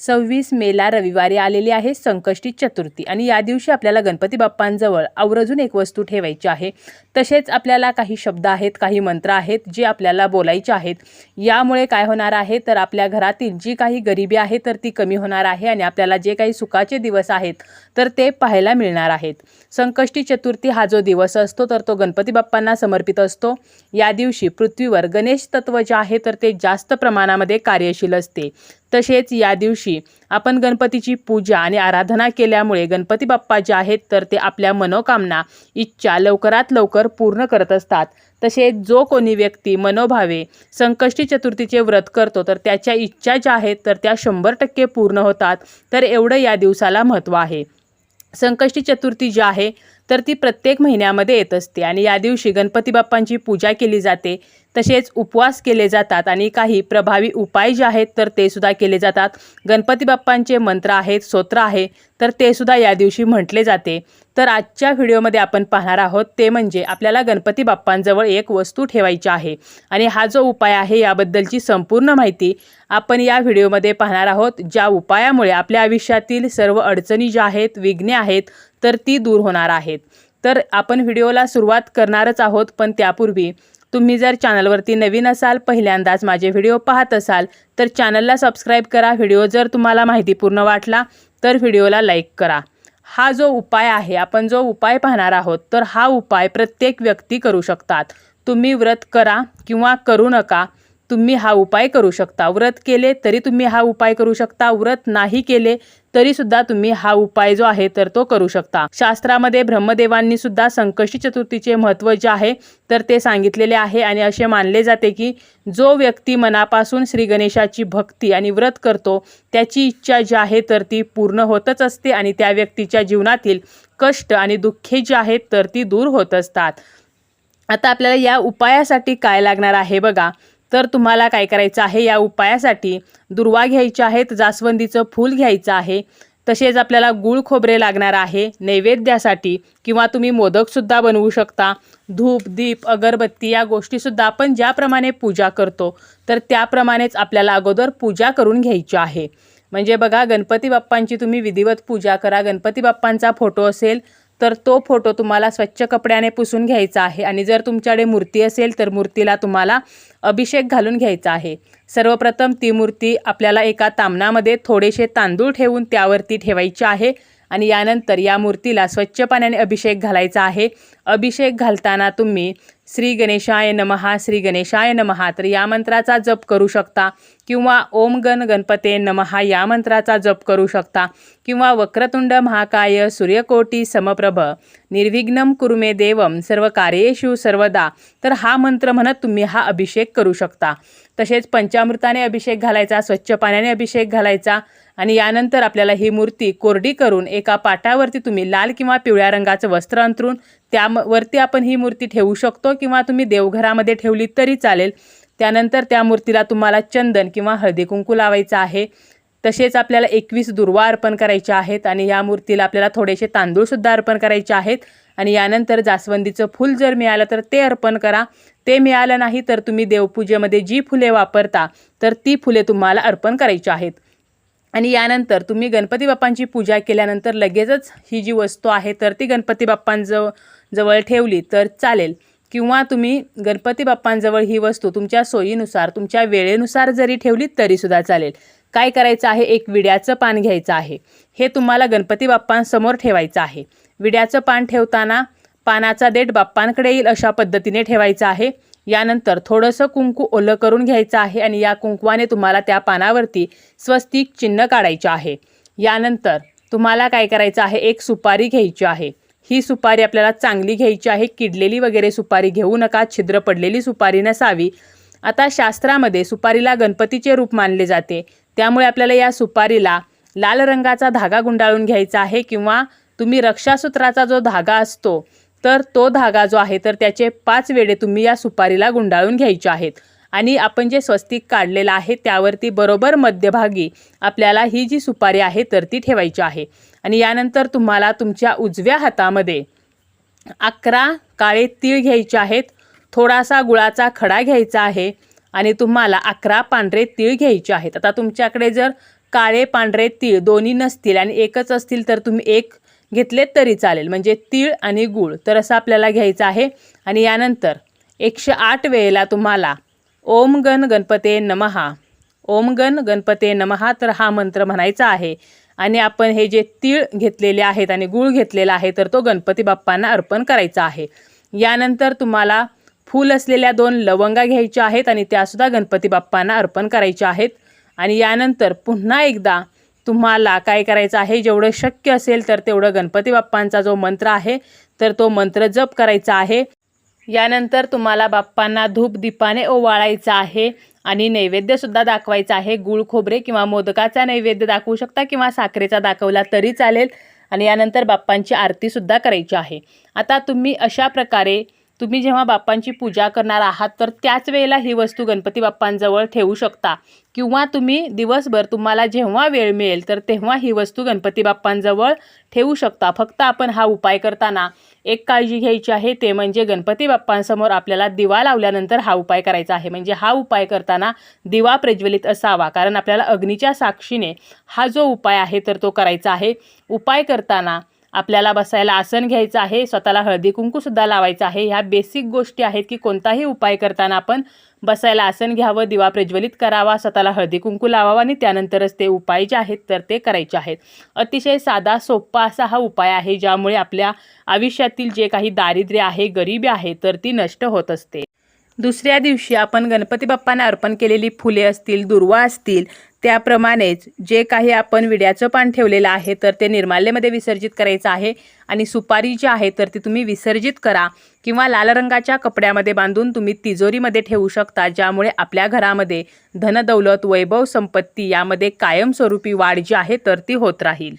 सव्वीस मेला रविवारी आलेली आहे संकष्टी चतुर्थी. आणि या दिवशी आपल्याला गणपती बाप्पांजवळ आवर्जून एक वस्तू ठेवायची आहे. तसेच आपल्याला काही शब्द आहेत काही मंत्र आहेत जे आपल्याला बोलायचे आहेत. यामुळे काय होणार आहे? तर आपल्या घरातील जी काही गरिबी आहे तर ती कमी होणार आहे आणि आपल्याला जे काही सुखाचे दिवस आहेत तर ते पाहायला मिळणार आहेत. संकष्टी चतुर्थी हा जो दिवस असतो तर तो गणपती बाप्पांना समर्पित असतो. या दिवशी पृथ्वीवर गणेश तत्व जे आहे तर ते जास्त प्रमाणामध्ये कार्यशील असते. तसेच या दिवशी आपण गणपतीची पूजा आणि आराधना केल्यामुळे गणपती बाप्पा जे आहेत तर ते आपल्या मनोकामना इच्छा लवकरात लवकर पूर्ण करत असतात. तसेच जो कोणी व्यक्ती मनोभावे संकष्टी चतुर्थीचे व्रत करतो तर त्याच्या इच्छा ज्या आहेत तर त्या शंभर टक्के पूर्ण होतात. तर एवढं या दिवसाला महत्त्व आहे. संकष्टी चतुर्थी जी आहे तर ती प्रत्येक महिन्यामध्ये येत असते. आणि या दिवशी गणपती बाप्पांची पूजा केली जाते. तसेच उपवास केले जातात आणि काही प्रभावी उपाय जे आहेत तर ते सुद्धा केले जातात. गणपती बाप्पांचे मंत्र आहेत स्तोत्र आहे तर ते सुद्धा या दिवशी म्हटले जाते. तर आजच्या व्हिडिओमध्ये आपण पाहणार आहोत ते म्हणजे आपल्याला गणपती बाप्पांजवळ एक वस्तू ठेवायची आहे. आणि हा जो उपाय आहे याबद्दलची संपूर्ण माहिती आपण या व्हिडिओमध्ये पाहणार आहोत. ज्या उपायामुळे आपल्या आयुष्यातील सर्व अडचणी ज्या आहेत विघ्ने आहेत तर ती दूर होणार आहेत. तर आपण व्हिडिओला सुरुवात करणारच आहोत पण त्यापूर्वी तुम्ही जर चॅनलवरती नवीन असाल पहिल्यांदाच माझे व्हिडिओ पाहत असाल तर चॅनलला सबस्क्राईब करा. व्हिडिओ जर तुम्हाला माहितीपूर्ण वाटला तर व्हिडिओला लाईक करा. हा जो उपाय आहे आपण जो उपाय पाहणार आहोत तर हा उपाय प्रत्येक व्यक्ती करू शकतात. तुम्ही व्रत करा किंवा करू नका तुम्ही हा उपाय करू शकता. व्रत केले तरी तुम्ही हा उपाय करू शकता. व्रत नाही केले तरी सुद्धा तुम्ही हा उपाय जो आहे तर तो करू शकता. शास्त्रामध्ये ब्रह्मदेवांनी सुद्धा संकष्टी चतुर्थीचे महत्त्व जे आहे तर ते सांगितलेले आहे आणि असे मानले जाते की जो व्यक्ती मनापासून श्री गणेशाची भक्ती आणि व्रत करतो त्याची इच्छा जी आहे तर ती पूर्ण होतच असते आणि त्या व्यक्तीच्या जीवनातील कष्ट आणि दुःखे जी आहेत तर ती दूर होत असतात. आता आपल्याला या उपायासाठी काय लागणार आहे बघा. तर तुम्हाला काय करायचं आहे? या उपायासाठी दुर्वा घ्यायच्या आहेत जास्वंदीचं फूल घ्यायचं आहे. तसेच आपल्याला गुळ खोबरे लागणार आहे नैवेद्यासाठी किंवा तुम्ही मोदकसुद्धा बनवू शकता. धूप दीप अगरबत्ती या गोष्टीसुद्धा आपण ज्याप्रमाणे पूजा करतो तर त्याप्रमाणेच आपल्याला अगोदर पूजा करून घ्यायची आहे. म्हणजे बघा गणपती बाप्पांची तुम्ही विधिवत पूजा करा. गणपती बाप्पांचा फोटो असेल तर तो फोटो तुम्हाला स्वच्छ कपड्याने पुसून घ्यायचा आहे. आणि जर तुमच्याकडे मूर्ती असेल तर मूर्तीला तुम्हाला अभिषेक घालून घ्यायचा आहे. सर्वप्रथम ती मूर्ती आपल्याला एका तामणामध्ये थोडेसे तांदूळ ठेवून त्यावरती ठेवायची आहे. आणि यानंतर या मूर्तीला स्वच्छ पाण्याने अभिषेक घालायचा आहे. अभिषेक घालताना तुम्ही श्री गणेशाय नमहा श्री गणेशाय नमहा तर या मंत्राचा जप करू शकता. किंवा ओम गण गणपते नमहा या मंत्राचा जप करू शकता. किंवा वक्रतुंड महाकाय सूर्यकोटी समप्रभ निर्विघ्नम कुरुमे देवम सर्व कार्येषु सर्वदा. तर हा मंत्र म्हणत तुम्ही हा अभिषेक करू शकता. तसेच पंचामृताने अभिषेक घालायचा स्वच्छ पाण्याने अभिषेक घालायचा. आणि यानंतर आपल्याला ही मूर्ती कोरडी करून एका पाटावरती तुम्ही लाल किंवा पिवळ्या रंगाचं वस्त्र अंतरून त्यावरती आपण ही मूर्ती ठेवू शकतो किंवा तुम्ही देवघरामध्ये ठेवली तरी चालेल. त्यानंतर त्या मूर्तीला तुम्हाला चंदन किंवा हळदी कुंकू लावायचं आहे. तसेच आपल्याला एकवीस दुर्वा अर्पण करायच्या आहेत आणि या मूर्तीला आपल्याला थोडेसे तांदूळसुद्धा अर्पण करायचे आहेत. आणि यानंतर जास्वंदीचं फूल जर मिळालं तर ते अर्पण करा. ते मिळालं नाही तर तुम्ही देवपूजेमध्ये जी फुले वापरता तर ती फुले तुम्हाला अर्पण करायची आहेत. आणि यानंतर तुम्ही गणपती बाप्पांची पूजा केल्यानंतर लगेचच ही जी वस्तू आहे तर ती गणपती बाप्पांजव जवळ ठेवली तर चालेल. किंवा तुम्ही गणपती बाप्पांजवळ ही वस्तू तुमच्या सोयीनुसार तुमच्या वेळेनुसार जरी ठेवली तरीसुद्धा चालेल. काय करायचं आहे? एक विड्याचं पान घ्यायचं आहे. हे तुम्हाला गणपती बाप्पांसमोर ठेवायचं आहे. विड्याचं पान ठेवताना पानाचा देठ बाप्पांकडे येईल अशा पद्धतीने ठेवायचं आहे. यानंतर थोडंसं कुंकू ओलं करून घ्यायचं आहे आणि या कुंकवाने तुम्हाला त्या पानावरती स्वस्तिक चिन्ह काढायचे आहे. यानंतर तुम्हाला काय करायचं आहे? एक सुपारी घ्यायची आहे. ही सुपारी आपल्याला चांगली घ्यायची आहे. किडलेली वगैरे सुपारी घेऊ नका. छिद्र पडलेली सुपारी नसावी. आता शास्त्रामध्ये सुपारीला गणपतीचे रूप मानले जाते. त्यामुळे आपल्याला या सुपारीला लाल रंगाचा धागा गुंडाळून घ्यायचा आहे किंवा तुम्ही रक्षासूत्राचा जो धागा असतो तर तो धागा जो आहे तर त्याचे पाच वेळे तुम्ही या सुपारीला गुंडाळून घ्यायचे आहेत. आणि आपण जे स्वस्तिक काढलेलं आहे त्यावरती बरोबर मध्यभागी आपल्याला ही जी सुपारी आहे तर ती ठेवायची आहे. आणि यानंतर तुम्हाला तुमच्या उजव्या हातामध्ये अकरा काळे तीळ घ्यायचे आहेत. थोडासा गुळाचा खडा घ्यायचा आहे आणि तुम्हाला अकरा पांढरे तीळ घ्यायचे आहेत. आता तुमच्याकडे जर काळे पांढरे तीळ दोन्ही नसतील आणि एकच असतील तर तुम्ही एक घेतलेत तरी चालेल. म्हणजे तीळ आणि गूळ. तर असं आपल्याला घ्यायचं आहे. आणि यानंतर एकशे आठ वेळेला तुम्हाला ओम गण गणपते नमहा ओम गण गणपते नमहा तर हा मंत्र म्हणायचा आहे. आणि आपण हे जे तीळ घेतलेले आहेत आणि गूळ घेतलेला आहे तर तो गणपती बाप्पांना अर्पण करायचा आहे. यानंतर तुम्हाला फूल असलेल्या दोन लवंगा घ्यायच्या आहेत आणि त्यासुद्धा गणपती बाप्पांना अर्पण करायच्या आहेत. आणि यानंतर पुन्हा एकदा तुम्हाला काय करायचं आहे? जेवढं शक्य असेल तर तेवढं गणपती बाप्पांचा जो मंत्र आहे तर तो मंत्र जप करायचा आहे. यानंतर तुम्हाला बाप्पांना धूप दीपाने ओवाळायचा आहे आणि नैवेद्यसुद्धा दाखवायचा आहे. गुळ खोबरे किंवा मोदकाचा नैवेद्य दाखवू शकता किंवा साखरेचा दाखवला तरी चालेल. आणि यानंतर बाप्पांची आरतीसुद्धा करायची आहे. आता तुम्ही अशा प्रकारे तुम्ही जेव्हा बाप्पांची पूजा करणार आहात तर त्याच वेळेला ही वस्तू गणपती बाप्पांजवळ ठेवू शकता. किंवा तुम्ही दिवसभर तुम्हाला जेव्हा वेळ मिळेल तर तेव्हा ही वस्तू गणपती बाप्पांजवळ ठेवू शकता. फक्त आपण हा उपाय करताना एक काळजी घ्यायची आहे ते म्हणजे गणपती बाप्पांसमोर आपल्याला दिवा लावल्यानंतर हा उपाय करायचा आहे. म्हणजे हा उपाय करताना दिवा प्रज्वलित असावा कारण आपल्याला अग्नीच्या साक्षीने हा जो उपाय आहे तर तो करायचा आहे. उपाय करताना आपल्याला बसायला आसन घ्यायचं आहे स्वतःला हळदी कुंकूसुद्धा लावायचं आहे. ह्या बेसिक गोष्टी आहेत की कोणताही उपाय करताना आपण बसायला आसन घ्यावं दिवा प्रज्वलित करावा स्वतःला हळदी कुंकू लावावा आणि त्यानंतरच ते उपाय जे आहेत तर ते करायचे आहेत. अतिशय साधा सोप्पा असा हा उपाय आहे ज्यामुळे आपल्या आयुष्यातील जे काही दारिद्र्य आहे गरिबी आहे तर ती नष्ट होत असते. दुसऱ्या दिवशी आपण गणपती बाप्पांना अर्पण केलेली फुले असतील दुर्वा असतील त्याप्रमाणेच जे काही आपण विड्याचं पान ठेवलेलं आहे तर ते निर्माल्यमध्ये विसर्जित करायचं आहे. आणि सुपारी जी आहे तर ती तुम्ही विसर्जित करा. किंवा लाल रंगाच्या कपड्यामध्ये बांधून तुम्ही तिजोरीमध्ये ठेवू शकता ज्यामुळे आपल्या घरामध्ये धनदौलत वैभव संपत्ती यामध्ये कायमस्वरूपी वाढ जी आहे तर ती होत राहील.